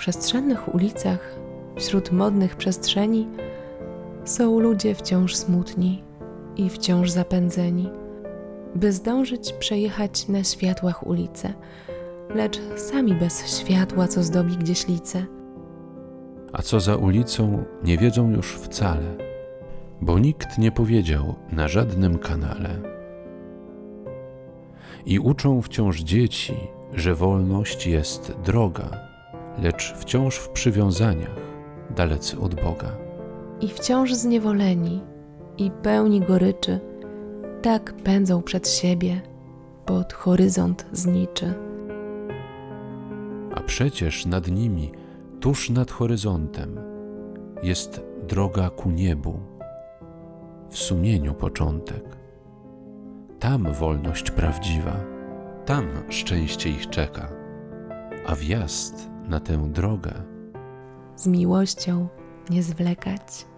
przestrzennych ulicach, wśród modnych przestrzeni, są ludzie wciąż smutni i wciąż zapędzeni, by zdążyć przejechać na światłach ulice, lecz sami bez światła, co zdobi gdzieś lice. A co za ulicą, nie wiedzą już wcale, bo nikt nie powiedział na żadnym kanale. I uczą wciąż dzieci, że wolność jest droga, lecz wciąż w przywiązaniach, dalecy od Boga. I wciąż zniewoleni i pełni goryczy, tak pędzą przed siebie, pod horyzont zniczy. A przecież nad nimi, tuż nad horyzontem, jest droga ku niebu, w sumieniu początek. Tam wolność prawdziwa, tam szczęście ich czeka, a wjazd na tę drogę Z miłością nie zwlekać.